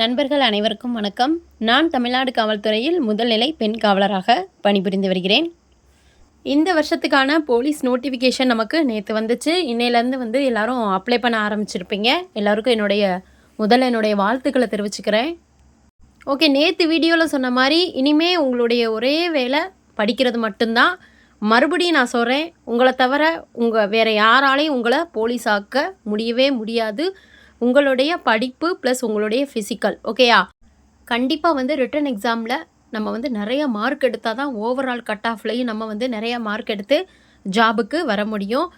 நண்பர்கள் அனைவருக்கும் வணக்கம். நான் தமிழ்நாடு காவல்துறையில் முதல்நிலை பெண் காவலராக பணிபுரிந்து வருகிறேன். இந்த வருஷத்துக்கான போலீஸ் நோட்டிஃபிகேஷன் நமக்கு நேற்று வந்துச்சு. இன்னையிலேருந்து வந்து எல்லாரும் அப்ளை பண்ண ஆரம்பிச்சிருப்பீங்க. எல்லாருக்கும் என்னுடைய முதல்ல என்னுடைய வாழ்த்துக்களை தெரிவிச்சுக்கிறேன். ஓகே நேற்று வீடியோவில் சொன்ன மாதிரி இனிமே உங்களுடைய ஒரே வேலை படிக்கிறது மட்டும்தான். மறுபடியும் நான் சொல்கிறேன் உங்களை தவிர உங்கள் வேறு யாராலையும் உங்களை போலீஸ் ஆக்க முடியவே முடியாது. உங்களுடைய படிப்பு ப்ளஸ் உங்களுடைய ஃபிசிக்கல் ஓகேயா கண்டிப்பாக வந்து ரிட்டன் எக்ஸாமில் நம்ம வந்து நிறைய மார்க் எடுத்தால் தான் ஓவரால் கட் ஆஃப்லையும் நம்ம வந்து நிறைய மார்க் எடுத்து ஜாபுக்கு வர முடியும்.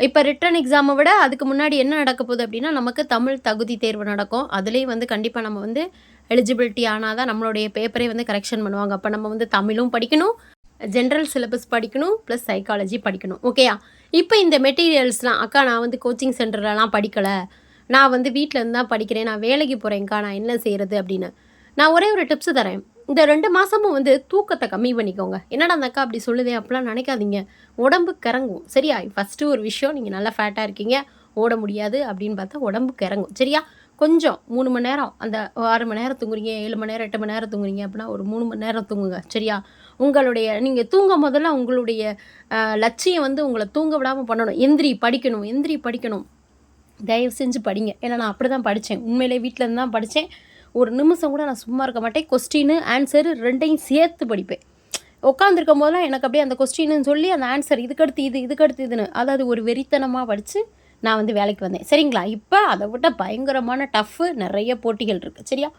இப்போ ரிட்டன் எக்ஸாமை விட அதுக்கு முன்னாடி என்ன நடக்க போகுது அப்படின்னா நமக்கு தமிழ் தகுதி தேர்வு நடக்கும். அதுலேயும் வந்து கண்டிப்பாக நம்ம வந்து எலிஜிபிலிட்டி ஆனால் தான் நம்மளுடைய பேப்பரே வந்து கரெக்ஷன் பண்ணுவாங்க. அப்போ நம்ம வந்து தமிழும் படிக்கணும் ஜென்ரல் சிலபஸ் படிக்கணும் ப்ளஸ் சைக்காலஜி படிக்கணும் ஓகேயா இப்போ இந்த மெட்டீரியல்ஸ்லாம் அக்கா நான் வந்து கோச்சிங் சென்டர்லலாம் படிக்கலை. நான் வந்து வீட்டிலருந்து தான் படிக்கிறேன் நான் வேலைக்கு போகிறேன்க்கா நான் என்ன செய்கிறது அப்படின்னு. நான் ஒரே ஒரு டிப்ஸ் தரேன். இந்த ரெண்டு மாதமும் வந்து தூக்கத்தை கம்மி பண்ணிக்கோங்க. என்னடா அந்த அக்கா அப்படி சொல்லுதே அப்படிலாம் நினைக்காதீங்க. உடம்பு கிறங்கும். சரியா? ஃபஸ்ட்டு ஒரு விஷயம் நீங்கள் நல்லா ஃபேட்டாக இருக்கீங்க ஓட முடியாது அப்படின்னு பார்த்தா உடம்பு கறங்கும். சரியா? கொஞ்சம் மூணு மணி நேரம் அந்த ஆறு மணி நேரம் தூங்குறீங்க ஏழு மணி நேரம் எட்டு மணி நேரம் தூங்குறீங்க அப்படின்னா ஒரு மூணு மணி நேரம் தூங்குங்க. சரியா? உங்களுடைய நீங்கள் தூங்க முதல்ல உங்களுடைய லட்சியம் வந்து உங்களை தூங்க விடாமல் பண்ணணும். எந்திரி படிக்கணும் எந்திரி படிக்கணும். தயவு செஞ்சு படிங்க. ஏன்னா நான் அப்படி தான் படித்தேன் உண்மையிலே வீட்டிலேருந்து தான் படித்தேன் ஒரு நிமிஷம் கூட நான் சும்மா இருக்க மாட்டேன். கொஸ்டின் ஆன்சர் ரெண்டையும் சேர்த்து படிப்பேன். உட்காந்துருக்கும் போதெல்லாம் எனக்கு அப்படியே அந்த கொஸ்டின்னு சொல்லி அந்த ஆன்சர் இதுக்கடுத்து இது இதுக்கடுத்து இதுன்னு அதாவது ஒரு வெறித்தனமாக படித்து நான் வந்து வேலைக்கு வந்தேன். சரிங்களா? இப்போ அதை விட பயங்கரமான டஃப்பு நிறைய போட்டிகள் இருக்குது சரியா?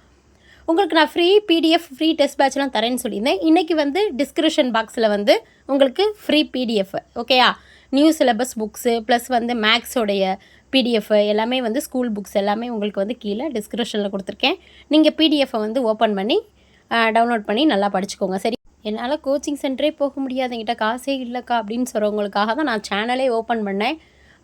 உங்களுக்கு நான் ஃப்ரீ பிடிஎஃப் ஃப்ரீ டெஸ்ட் பேட்ச்லாம் தரேன்னு சொல்லியிருந்தேன். இன்றைக்கி வந்து டிஸ்கிரிப்ஷன் பாக்ஸில் வந்து உங்களுக்கு ஃப்ரீ பிடிஎஃப் ஓகேயா நியூ சிலபஸ் புக்ஸு ப்ளஸ் வந்து மேக்ஸோடைய பிடிஎஃப் எல்லாமே வந்து ஸ்கூல் புக்ஸ் எல்லாமே உங்களுக்கு வந்து கீழே டிஸ்கிரிப்ஷனில் கொடுத்துருக்கேன். நீங்கள் பிடிஎஃப்பை வந்து ஓப்பன் பண்ணி டவுன்லோட் பண்ணி நல்லா படிச்சுக்கோங்க. சரி என்னால் கோச்சிங் சென்டரே போக முடியாது. என்கிட்ட காசே இல்லைக்கா அப்படின்னு சொல்கிறவங்களுக்காக தான் நான் சேனலே ஓப்பன் பண்ணேன்.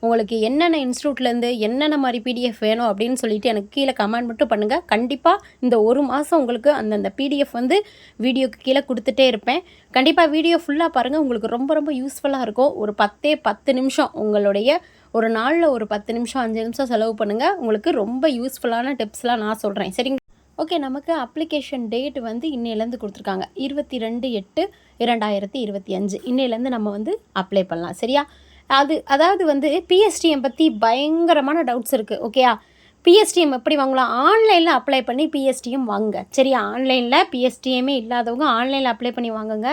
உங்களுக்கு என்னென்ன இன்ஸ்டியூட்லேருந்து என்னென்ன மாதிரி பிடிஎஃப் வேணும் அப்படின்னு சொல்லிட்டு எனக்கு கீழே கமெண்ட் மட்டும் பண்ணுங்கள் கண்டிப்பாக இந்த ஒரு மாதம் உங்களுக்கு அந்தந்த பிடிஎஃப் வந்து வீடியோக்கு கீழே கொடுத்துட்டே இருப்பேன். கண்டிப்பாக வீடியோ ஃபுல்லாக பாருங்கள் உங்களுக்கு ரொம்ப ரொம்ப யூஸ்ஃபுல்லாக இருக்கும். ஒரு பத்தே பத்து நிமிஷம் உங்களுடைய ஒரு நாளில் ஒரு பத்து நிமிஷம் அஞ்சு நிமிஷம் செலவு பண்ணுங்கள் உங்களுக்கு ரொம்ப யூஸ்ஃபுல்லான டிப்ஸ்லாம் நான் சொல்கிறேன் சரிங்க? ஓகே நமக்கு அப்ளிகேஷன் டேட் வந்து இன்னையிலேருந்து கொடுத்துருக்காங்க. இருபத்தி ரெண்டு எட்டு இரண்டாயிரத்தி இருபத்தி அஞ்சு. இன்னையிலேருந்து நம்ம வந்து அப்ளை பண்ணலாம். சரியா? அது அதாவது வந்து பிஎஸ்டிஎம் பற்றி பயங்கரமான டவுட்ஸ் இருக்குது ஓகேயா பிஎஸ்டிஎம் எப்படி வாங்கலாம்? ஆன்லைனில் அப்ளை பண்ணி பிஎஸ்டிஎம் வாங்குங்க. சரியா? ஆன்லைனில் பிஎஸ்டிஎம்மே இல்லாதவங்க ஆன்லைனில் அப்ளை பண்ணி வாங்குங்க.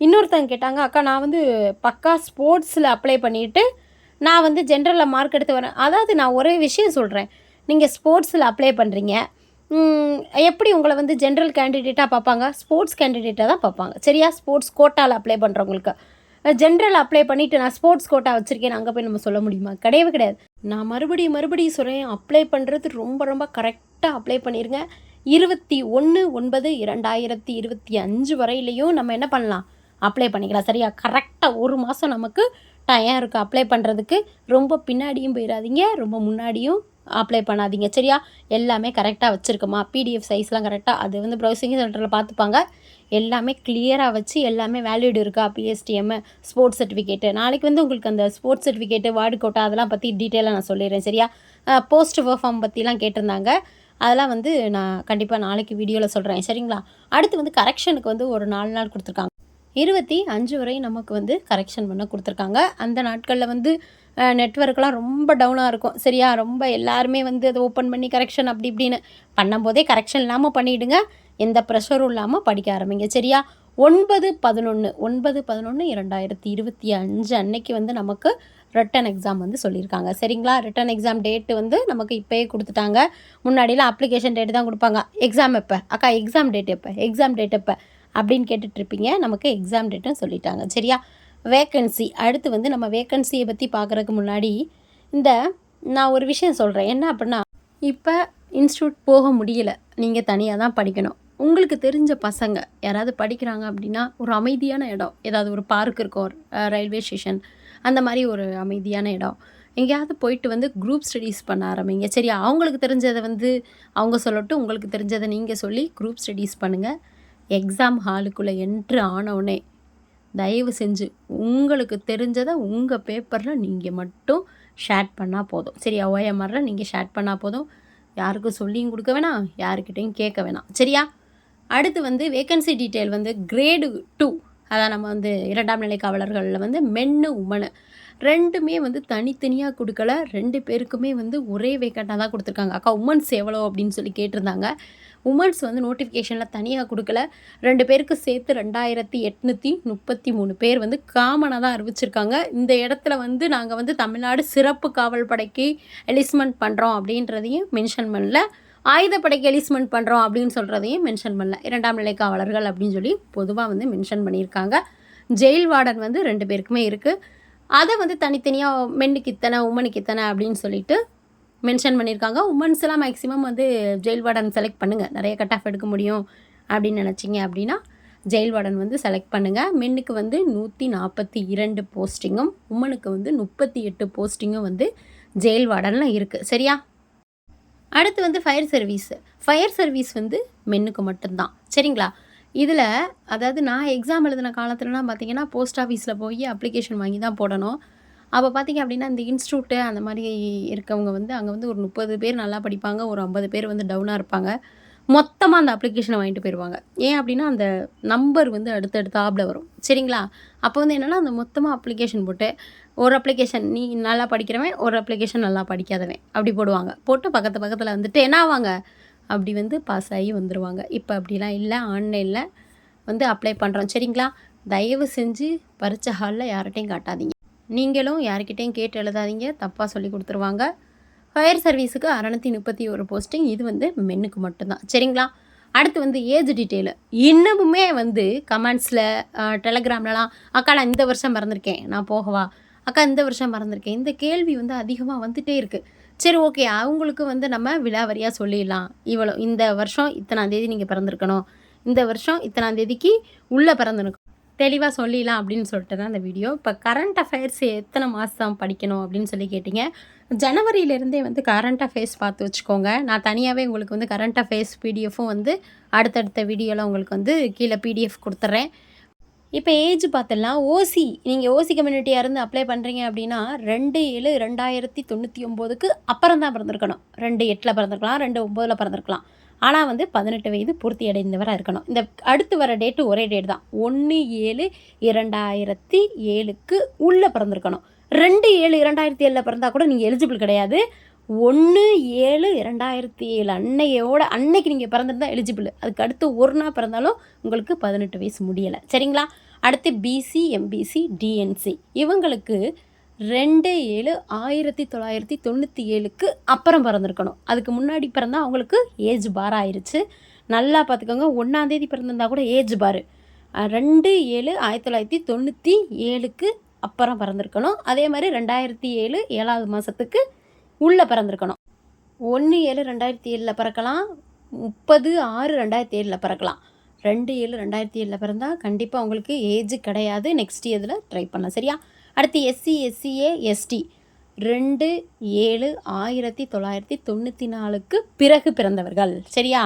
இன்னொருத்தங்க கேட்டாங்க அக்கா நான் வந்து பக்கா ஸ்போர்ட்ஸில் அப்ளை பண்ணிவிட்டு நான் வந்து ஜென்ரலில் மார்க் எடுத்து வரேன். அதாவது நான் ஒரே விஷயம் சொல்கிறேன் நீங்கள் ஸ்போர்ட்ஸில் அப்ளை பண்ணுறீங்க எப்படி உங்களை வந்து ஜென்ரல் கேண்டிடேட்டாக பார்ப்பாங்க? ஸ்போர்ட்ஸ் கேண்டிடேட்டாக தான் பார்ப்பாங்க. சரியா? ஸ்போர்ட்ஸ் கோட்டாவில் அப்ளை பண்ணுறவங்களுக்கு ஜென்ரல் அப்ளை பண்ணிவிட்டு நான் ஸ்போர்ட்ஸ் கோட்டா வச்சுருக்கேன் அங்கே போய் நம்ம சொல்ல முடியுமா? கிடையவே கிடையாது. நான் மறுபடியும் மறுபடியும் சொல்கிறேன் அப்ளை பண்ணுறது ரொம்ப ரொம்ப கரெக்டாக அப்ளை பண்ணிடுங்க இருபத்தி ஒன்று ஒன்பது இரண்டாயிரத்தி இருபத்தி அஞ்சு வரையிலையும் நம்ம என்ன பண்ணலாம்? அப்ளை பண்ணிக்கலாம். சரியா? கரெக்டாக ஒரு மாதம் நமக்கு டயம் இருக்குது அப்ளை பண்ணுறதுக்கு ரொம்ப பின்னாடியும் போயிடாதீங்க ரொம்ப முன்னாடியும் அப்ளை பண்ணாதீங்க. சரியா? எல்லாமே கரெக்டாக வச்சுருக்கோமா? பிடிஎஃப் சைஸ்லாம் கரெக்டாக அது வந்து ப்ரௌசிங் சென்டரில் பார்த்துப்பாங்க. எல்லாமே கிளியராக வச்சு எல்லாமே வேல்யூடு இருக்கா? பிஎஸ்டிஎம் ஸ்போர்ட்ஸ் சர்டிஃபிகேட்டு நாளைக்கு வந்து உங்களுக்கு அந்த ஸ்போர்ட்ஸ் சர்டிஃபிகேட்டு வார்டு கோட்டா அதெல்லாம் பற்றி டீட்டெயிலாக நான் சொல்லிடுறேன். சரியா? போஸ்ட் பர்ஃபார்ம் பற்றிலாம் கேட்டிருந்தாங்க. அதெல்லாம் வந்து நான் கண்டிப்பாக நாளைக்கு வீடியோவில் சொல்கிறேன் சரிங்களா? அடுத்து வந்து கரெக்ஷனுக்கு வந்து ஒரு நாலு நாள் கொடுத்துருக்காங்க. இருபத்தி அஞ்சு வரை நமக்கு வந்து கரெக்ஷன் பண்ண கொடுத்துருக்காங்க. அந்த நாட்களில் வந்து நெட்ஒர்க்லாம் ரொம்ப டவுனாக இருக்கும். சரியா? ரொம்ப எல்லாருமே வந்து அதை ஓப்பன் பண்ணி கரெக்ஷன் அப்படி இப்படின்னு. பண்ணும்போதே கரெக்ஷன் இல்லாமல் பண்ணிவிடுங்க எந்த ப்ரெஷரும் இல்லாமல் படிக்க ஆரம்பிங்க. சரியா? ஒன்பது பதினொன்று ஒன்பது பதினொன்று இரண்டாயிரத்தி இருபத்தி அஞ்சு அன்னைக்கு வந்து நமக்கு ரிட்டன் எக்ஸாம் வந்து சொல்லியிருக்காங்க. சரிங்களா? ரிட்டன் எக்ஸாம் டேட்டு வந்து நமக்கு இப்போயே கொடுத்துட்டாங்க. முன்னாடியெலாம் அப்ளிகேஷன் டேட்டு தான் கொடுப்பாங்க. எக்ஸாம் எப்போ? அக்கா எக்ஸாம் டேட் எப்போ? எக்ஸாம் டேட் எப்போ? அப்படின்னு கேட்டுட்ருப்பீங்க. நமக்கு எக்ஸாம் டேட்டும் சொல்லிட்டாங்க. சரியா? வேக்கன்சி அடுத்து வந்து நம்ம வேக்கன்சியை பற்றி பார்க்குறதுக்கு முன்னாடி இந்த நான் ஒரு விஷயம் சொல்கிறேன் என்ன அப்படின்னா இப்போ இன்ஸ்டியூட் போக முடியல. நீங்கள் தனியாக தான் படிக்கணும். உங்களுக்கு தெரிஞ்ச பசங்க யாராவது படிக்கிறாங்க அப்படின்னா ஒரு அமைதியான இடம். ஏதாவது ஒரு பார்க் இருக்கும் ரயில்வே ஸ்டேஷன் அந்த மாதிரி ஒரு அமைதியான இடம். எங்கேயாவது போயிட்டு வந்து குரூப் ஸ்டடீஸ் பண்ண ஆரம்பிங்க. சரி அவங்களுக்கு தெரிஞ்சதை வந்து அவங்க சொல்லட்டும். உங்களுக்கு தெரிஞ்சதை நீங்கள் சொல்லி குரூப் ஸ்டடீஸ் பண்ணுங்கள் எக்ஸாம் ஹாலுக்குள்ளே என்ட்ரு ஆனவுடனே தயவு செஞ்சு உங்களுக்கு தெரிஞ்சதை உங்கள் பேப்பரில் நீங்கள் மட்டும் ஷேர் பண்ணால் போதும். சரி ஓஎம்ஆரில் நீங்கள் ஷேர் பண்ணால் போதும். யாருக்கும் சொல்லியும் கொடுக்க வேணாம் யாருக்கிட்டையும் கேட்க வேணாம். சரியா? அடுத்து வந்து வேகன்சி டீட்டெயில் வந்து கிரேடு டூ அதான் நம்ம வந்து இரண்டாம் நிலை காவலர்களில் வந்து மென்னு உமனு ரெண்டுமே வந்து தனித்தனியாக கொடுக்கல. ரெண்டு பேருக்குமே வந்து ஒரே வேக்கண்டாக தான் கொடுத்துருக்காங்க. அக்கா உமன்ஸ் எவ்வளோ அப்படின்னு சொல்லி கேட்டிருந்தாங்க. உமன்ஸ் வந்து நோட்டிஃபிகேஷனில் தனியாக கொடுக்கல. ரெண்டு பேருக்கு சேர்த்து ரெண்டாயிரத்தி எட்நூற்றி முப்பத்தி மூணு பேர் வந்து காமனாக தான் அறிவிச்சிருக்காங்க. இந்த இடத்துல வந்து நாங்கள் வந்து தமிழ்நாடு சிறப்பு காவல் படைக்கு எலிஸ்மெண்ட் பண்ணுறோம் அப்படின்றதையும் மென்ஷன் பண்ணல. ஆயுதப்படைக்கு எலிஸ்மெண்ட் பண்ணுறோம் அப்படின்னு சொல்கிறதையும் மென்ஷன் பண்ணல. இரண்டாம் நிலை காவலர்கள் அப்படின்னு சொல்லி பொதுவாக வந்து மென்ஷன் பண்ணியிருக்காங்க. ஜெயில் வார்டன் வந்து ரெண்டு பேருக்குமே இருக்குது அதை வந்து தனித்தனியாக மென்னுக்கு இத்தனை உமனுக்கு இத்தனை அப்படின்னு சொல்லிட்டு மென்ஷன் பண்ணியிருக்காங்க. உமன்ஸ் எல்லாம் மேக்ஸிமம் வந்து ஜெயில் வார்டன் செலக்ட் பண்ணுங்கள் நிறைய கட் ஆஃப் எடுக்க முடியும் அப்படின்னு நினச்சிங்க அப்படின்னா ஜெயில் வார்டன் வந்து செலக்ட் பண்ணுங்கள் மென்னுக்கு வந்து நூற்றி நாற்பத்தி இரண்டு போஸ்டிங்கும் உமனுக்கு வந்து முப்பத்தி எட்டு போஸ்டிங்கும் வந்து ஜெயில் வார்டனில் இருக்குது சரியா? அடுத்து வந்து ஃபயர் சர்வீஸ் ஃபயர் சர்வீஸ் வந்து மென்னுக்கு மட்டும்தான். சரிங்களா? இதில் அதாவது நான் எக்ஸாம் எழுதின காலத்துலலாம் பார்த்தீங்கன்னா போஸ்ட் ஆஃபீஸில் போய் அப்ளிகேஷன் வாங்கி தான் போடணும். அப்போ பார்த்தீங்க அப்படின்னா இந்த இன்ஸ்டியூட்டு அந்த மாதிரி இருக்கவங்க வந்து அங்கே வந்து ஒரு முப்பது பேர் நல்லா படிப்பாங்க ஒரு ஐம்பது பேர் வந்து டவுனாக இருப்பாங்க. மொத்தமாக அந்த அப்ளிகேஷனை வாங்கிட்டு போயிடுவாங்க ஏன் அப்படின்னா அந்த நம்பர் வந்து அடுத்தடுத்தாப்பில் வரும். சரிங்களா? அப்போ வந்து என்னென்னா அந்த மொத்தமாக அப்ளிகேஷன் போட்டு ஒரு அப்ளிகேஷன் நீ நல்லா படிக்கிறவன் ஒரு அப்ளிகேஷன் நல்லா படிக்காதவன் அப்படி போடுவாங்க. போட்டு பக்கத்து பக்கத்தில் வந்துட்டு என்ன ஆவாங்க? அப்படி வந்து பாஸ் ஆகி வந்துடுவாங்க இப்போ அப்படிலாம் இல்லை ஆன்லைனில் வந்து அப்ளை பண்ணுறோம் சரிங்களா? தயவு செஞ்சு பரிச்ச ஹாலில் யார்கிட்டையும் காட்டாதீங்க. நீங்களும் யார்கிட்டையும் கேட்டு எழுதாதீங்க. தப்பாக சொல்லி கொடுத்துருவாங்க. ஃபயர் சர்வீஸுக்கு அறநூற்றி முப்பத்தி ஒரு போஸ்டிங் இது வந்து மென்னுக்கு மட்டும்தான். சரிங்களா? அடுத்து வந்து ஏஜ் டீட்டெயிலு இன்னமுமே வந்து கமெண்ட்ஸில் டெலகிராம்லலாம் அக்கா நான் இந்த வருஷம் மறந்துருக்கேன். நான் போகவா? அக்கா இந்த வருஷம் மறந்துருக்கேன். இந்த கேள்வி வந்து அதிகமாக வந்துகிட்டே இருக்குது சரி ஓகே அவங்களுக்கு வந்து நம்ம விலாவரியாக சொல்லிடலாம். இவ்வளோ இந்த வருஷம் இத்தனாம் தேதி நீங்கள் பிறந்திருக்கணும். இந்த வருஷம் இத்தனாம் தேதிக்கு உள்ளே பிறந்திருக்கணும். தெளிவாக சொல்லிடலாம் அப்படின்னு சொல்லிட்டு தான் இந்த வீடியோ இப்போ கரண்ட் அஃபேர்ஸ் எத்தனை மாதம் படிக்கணும் அப்படின்னு சொல்லி கேட்டிங்க. ஜனவரியிலேருந்தே வந்து கரண்ட் அஃபேர்ஸ் பார்த்து வச்சுக்கோங்க. நான் தனியாகவே உங்களுக்கு வந்து கரண்ட் அஃபேர்ஸ் பிடிஎஃபும் வந்து அடுத்தடுத்த வீடியோவில் உங்களுக்கு வந்து கீழே பிடிஎஃப் கொடுத்துட்றேன் இப்போ ஏஜ் பார்த்துடலாம் ஓசி நீங்கள் ஓசி கம்யூனிட்டியாக இருந்து அப்ளை பண்ணுறீங்க அப்படின்னா ரெண்டு ஏழு ரெண்டாயிரத்தி தொண்ணூற்றி ஒம்போதுக்கு அப்புறம் தான் பிறந்திருக்கணும். ரெண்டு எட்டில் பிறந்திருக்கலாம் ரெண்டு ஒம்போதில் பிறந்திருக்கலாம். ஆனால் வந்து பதினெட்டு வயது பூர்த்தி அடைந்தவராக இருக்கணும். இந்த அடுத்து வர டேட்டு ஒரே டேட் தான். ஒன்று ஏழு இரண்டாயிரத்தி ஏழுக்கு உள்ளே பிறந்திருக்கணும். ரெண்டு ஏழு இரண்டாயிரத்தி ஏழில் பிறந்தால் கூட நீங்கள் எலிஜிபிள் கிடையாது. ஒன்று ஏழு இரண்டாயிரத்தி ஏழு. அன்னையோட அன்னைக்கு நீங்கள் பிறந்திருந்தா எலிஜிபிள் அதுக்கு அடுத்து ஒரு நாள் பிறந்தாலும் உங்களுக்கு பதினெட்டு வயசு முடியலை. சரிங்களா? அடுத்து பிசி எம்பிசி டிஎன்சி இவங்களுக்கு ரெண்டு ஏழு ஆயிரத்தி தொள்ளாயிரத்தி தொண்ணூற்றி ஏழுக்கு அப்புறம் பிறந்திருக்கணும். அதுக்கு முன்னாடி பிறந்தால் அவங்களுக்கு ஏஜ் பார் ஆயிடுச்சு நல்லா பார்த்துக்கோங்க ஒன்றாந்தேதி பிறந்திருந்தா கூட ஏஜ் பார் ரெண்டு ஏழு ஆயிரத்தி தொள்ளாயிரத்தி தொண்ணூற்றி ஏழுக்கு அப்புறம் பிறந்திருக்கணும். அதே மாதிரி ரெண்டாயிரத்தி ஏழு ஏழாவது மாதத்துக்கு உள்ளே பிறந்திருக்கணும். ஒன்று ஏழு ரெண்டாயிரத்தி ஏழில் பிறக்கலாம் முப்பது ஆறு ரெண்டாயிரத்தி ஏழில் பிறக்கலாம். ரெண்டு ஏழு ரெண்டாயிரத்தி ஏழில் பிறந்தால் கண்டிப்பாக உங்களுக்கு ஏஜ் கிடையாது. நெக்ஸ்ட் இயரில் ட்ரை பண்ணலாம் சரியா? அடுத்து எஸ்சி எஸ்சிஏ எஸ்டி ரெண்டு ஏழு ஆயிரத்தி தொள்ளாயிரத்தி தொண்ணூற்றி நாலுக்கு பிறகு பிறந்தவர்கள் சரியா?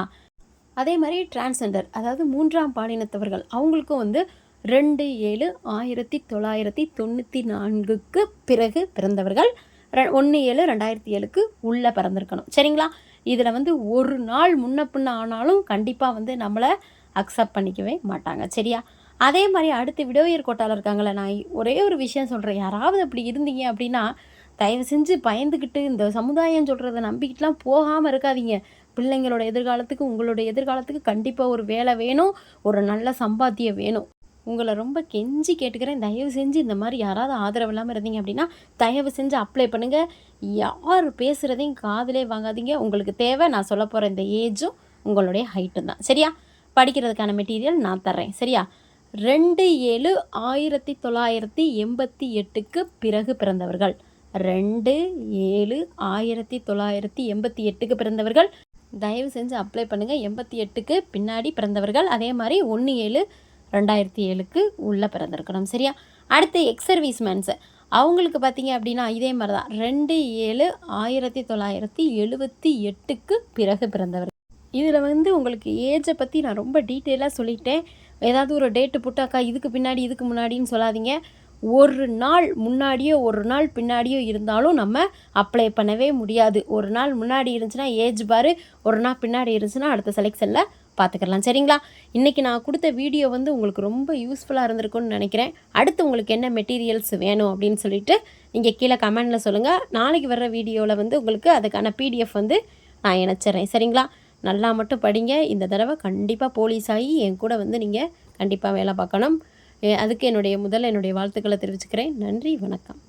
அதே மாதிரி டிரான்ஸெண்டர் அதாவது மூன்றாம் பாலினத்தவர்கள் அவங்களுக்கும் வந்து ரெண்டு ஏழு ஆயிரத்தி தொள்ளாயிரத்தி தொண்ணூற்றி நான்குக்கு பிறகு பிறந்தவர்கள். ஒன்று ஏழு ரெண்டாயிரத்தி ஏழுக்கு உள்ளே பிறந்திருக்கணும். சரிங்களா? இதில் வந்து ஒரு நாள் முன்ன பின்ன ஆனாலும் கண்டிப்பாக வந்து நம்மளை அக்செப்ட் பண்ணிக்கவே மாட்டாங்க. சரியா? அதே மாதிரி அடுத்து விடோயர் கோட்டாவில் இருக்காங்களே நான் ஒரே ஒரு விஷயம் சொல்கிறேன் யாராவது அப்படி இருந்தீங்க அப்படின்னா தயவு செஞ்சு பயந்துக்கிட்டு இந்த சமுதாயம் சொல்கிறத நம்பிக்கிட்டுலாம் போகாமல் இருக்காதீங்க. பிள்ளைங்களோட எதிர்காலத்துக்கு உங்களோட எதிர்காலத்துக்கு கண்டிப்பாக ஒரு வேலை வேணும் ஒரு நல்ல சம்பாத்தியம் வேணும். உங்களை ரொம்ப கெஞ்சி கேட்டுக்கிறேன். தயவு செஞ்சு இந்த மாதிரி யாராவது ஆதரவு இல்லாமல் இருந்தீங்க அப்படின்னா தயவு செஞ்சு அப்ளை பண்ணுங்கள் யார் பேசுகிறதையும் காதலே வாங்காதீங்க. உங்களுக்கு தேவை நான் சொல்ல போகிற இந்த ஏஜும் உங்களுடைய ஹைட்டும் தான். சரியா? படிக்கிறதுக்கான மெட்டீரியல் நான் தர்றேன். சரியா? ரெண்டு ஏழு ஆயிரத்தி தொள்ளாயிரத்தி எண்பத்தி எட்டுக்கு பிறகு பிறந்தவர்கள். ரெண்டு ஏழு ஆயிரத்தி தொள்ளாயிரத்தி எண்பத்தி எட்டுக்கு பிறந்தவர்கள். தயவு செஞ்சு அப்ளை பண்ணுங்கள் எண்பத்தி எட்டுக்கு பின்னாடி பிறந்தவர்கள். அதே மாதிரி ஒன்று ஏழு ரெண்டாயிரத்தி ஏழுக்கு உள்ளே பிறந்திருக்கணும் சரியா? அடுத்து எக்ஸ் சர்வீஸ் மேன்ஸு அவங்களுக்கு பார்த்தீங்க அப்படின்னா இதே மாதிரி தான் ரெண்டு ஏழு ஆயிரத்தி தொள்ளாயிரத்தி எழுபத்தி எட்டுக்கு பிறகு பிறந்தவர். இதில் வந்து உங்களுக்கு ஏஜை பற்றி நான் ரொம்ப டீட்டெயிலாக சொல்லிட்டேன். ஏதாவது ஒரு டேட்டு புட்டாக்கா இதுக்கு பின்னாடி இதுக்கு முன்னாடின்னு சொல்லாதீங்க. ஒரு நாள் முன்னாடியோ ஒரு நாள் பின்னாடியோ இருந்தாலும் நம்ம அப்ளை பண்ணவே முடியாது. ஒரு நாள் முன்னாடி இருந்துச்சுன்னா ஏஜ் பாரு. ஒரு நாள் பின்னாடி இருந்துச்சுன்னா அடுத்த செலெக்ஷனில் பார்த்துக்கலாம் சரிங்களா? இன்றைக்கி நான் கொடுத்த வீடியோ வந்து உங்களுக்கு ரொம்ப யூஸ்ஃபுல்லாக இருந்திருக்கும்னு நினைக்கிறேன். அடுத்து உங்களுக்கு என்ன மெட்டீரியல்ஸ் வேணும் அப்படின்னு சொல்லிட்டு நீங்கள் கீழே கமெண்டில் சொல்லுங்கள் நாளைக்கு வர்ற வீடியோவில் வந்து உங்களுக்கு அதுக்கான பிடிஎஃப் வந்து நான் இணைச்சிட்றேன். சரிங்களா? நல்லா மட்டும் படிங்க. இந்த தடவை கண்டிப்பாக போலீஸ் ஆகி என் கூட வந்து நீங்கள் கண்டிப்பாக வேலை பார்க்கணும். அதுக்கு என்னுடைய முதல்ல என்னுடைய வாழ்த்துக்களை தெரிவிச்சுக்கிறேன். நன்றி வணக்கம்.